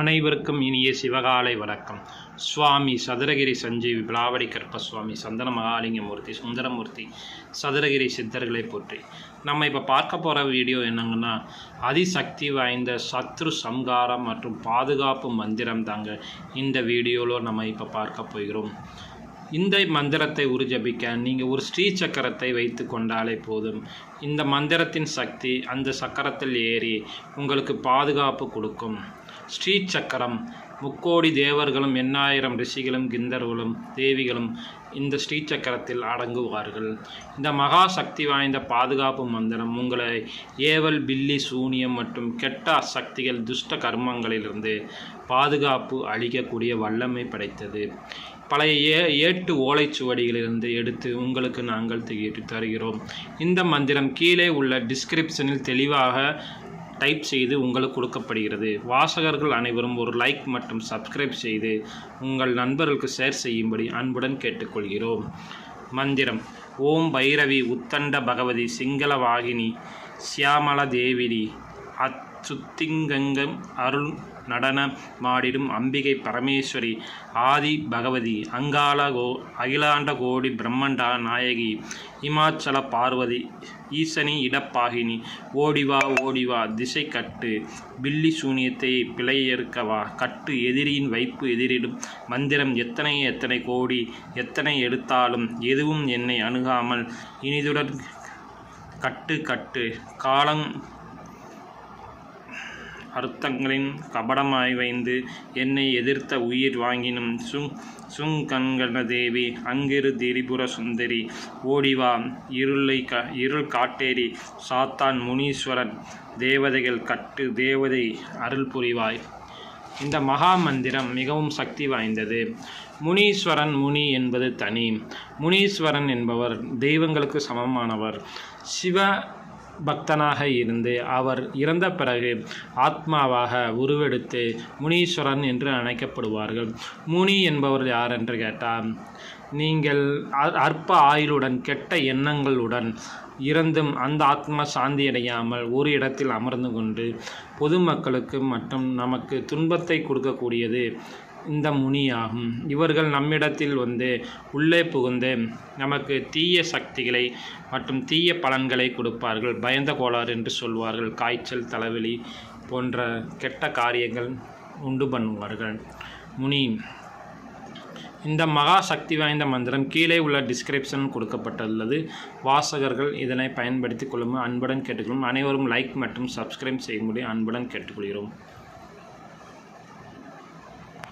அனைவருக்கும் இனிய சிவகாலை வணக்கம். சுவாமி சதுரகிரி சஞ்சீவி பிளாவடி கற்ப சுவாமி சந்தன மகாலிங்கமூர்த்தி சுந்தரமூர்த்தி சதுரகிரி சித்தர்களை போற்றி. நம்ம இப்போ பார்க்க போகிற வீடியோ என்னங்கன்னா அதிசக்தி வாய்ந்த சத்ரு சம்காரம் மற்றும் பாதுகாப்பு மந்திரம் தாங்க இந்த வீடியோவில் நம்ம இப்போ பார்க்க போகிறோம். இந்த மந்திரத்தை உருஜபிக்க நீங்கள் ஒரு ஸ்ரீ சக்கரத்தை வைத்து கொண்டாலே போதும். இந்த மந்திரத்தின் சக்தி அந்த சக்கரத்தில் ஏறி உங்களுக்கு பாதுகாப்பு கொடுக்கும். ஸ்ரீ சக்கரம் முக்கோடி தேவர்களும் எண்ணாயிரம் ரிஷிகளும் கிந்தர்களும் தேவிகளும் இந்த ஸ்ரீ சக்கரத்தில் அடங்குவார்கள். இந்த மகா சக்தி வாய்ந்த பாதுகாப்பு மந்திரம் உங்களை ஏவல் பில்லி சூனியம் மற்றும் கெட்ட சக்திகள் துஷ்ட கர்மங்களிலிருந்து பாதுகாப்பு அளிக்கக்கூடிய வல்லமை படைத்தது. பழைய ஏ ஏட்டு ஓலைச்சுவடிகளிலிருந்து எடுத்து உங்களுக்கு நாங்கள் தருகிறோம். இந்த மந்திரம் கீழே உள்ள டிஸ்கிரிப்ஷனில் தெளிவாக டைப் செய்து உங்களுக்கு கொடுக்கப்படுகிறது. வாசகர்கள் அனைவரும் ஒரு லைக் மற்றும் சப்ஸ்கிரைப் செய்து உங்கள் நண்பர்களுக்கு ஷேர் செய்யும்படி அன்புடன் கேட்டுக்கொள்கிறோம். மந்திரம். ஓம் பைரவி உத்தண்ட பகவதி சிங்கள வாகினி சியாமல தேவிடி சுத்திங்கங்கம் அருள் நடனம் மாடிடும் அம்பிகை பரமேஸ்வரி ஆதி பகவதி அங்காள கோ அகிலாண்ட கோடி பிரம்மண்டா நாயகி இமாச்சல பார்வதி ஈசனி இடப்பாகினி ஓடிவா ஓடிவா திசை கட்டு பில்லி சூனியத்தை பிழையறுக்கவா கட்டு எதிரியின் வைப்பு எதிரிடும் மந்திரம் எத்தனை எத்தனை கோடி எத்தனை எடுத்தாலும் எதுவும் என்னை அணுகாமல் இனிதுடன் கட்டு கட்டு காலம் அர்த்தங்களின் கபடமாய் வைந்து என்னை எதிர்த்த உயிர் வாங்கினும் சுங் சுங்கங்கன தேவி அங்கிரு திரிபுர சுந்தரி ஓடிவா இருளை க இருள் காட்டேரி சாத்தான் முனீஸ்வரன் தேவதைகள் கட்டு தேவதை அருள் புரிவாய். இந்த மகா மந்திரம் மிகவும் சக்தி வாய்ந்தது. முனீஸ்வரன் முனி என்பது தனி. முனீஸ்வரன் என்பவர் தெய்வங்களுக்கு சமமானவர். சிவ பக்தனாக இருந்து அவர் இறந்த பிறகு ஆத்மாவாக உருவெடுத்து முனீஸ்வரன் என்று அழைக்கப்படுவார்கள். முனி என்பவர் யார் என்று கேட்டால் நீங்கள் அ- அற்ப ஆயுளுடன் கெட்ட எண்ணங்களுடன் இறந்தும் அந்த ஆத்மா சாந்தியடையாமல் ஒரு இடத்தில் அமர்ந்து கொண்டு பொதுமக்களுக்கு மற்றும் நமக்கு துன்பத்தை கொடுக்கக்கூடியது இந்த முனியாகும். இவர்கள் நம்மிடத்தில் வந்து உள்ளே புகுந்து நமக்கு தீய சக்திகளை மற்றும் தீய பலன்களை கொடுப்பார்கள். பயந்த கோளாறு என்று சொல்வார்கள். காய்ச்சல் தலைவலி போன்ற கெட்ட காரியங்கள் உண்டு பண்ணுவார்கள். முனி. இந்த மகா சக்தி வாய்ந்த மந்திரம் கீழே உள்ள டிஸ்கிரிப்ஷன் கொடுக்கப்பட்டுள்ளது. வாசகர்கள் இதனை பயன்படுத்திக் கொள்ளும் அன்புடன் கேட்டுக்கொள்ளும். அனைவரும் லைக் மற்றும் சப்ஸ்கிரைப் செய்யும்படி அன்புடன் கேட்டுக்கொள்கிறோம்.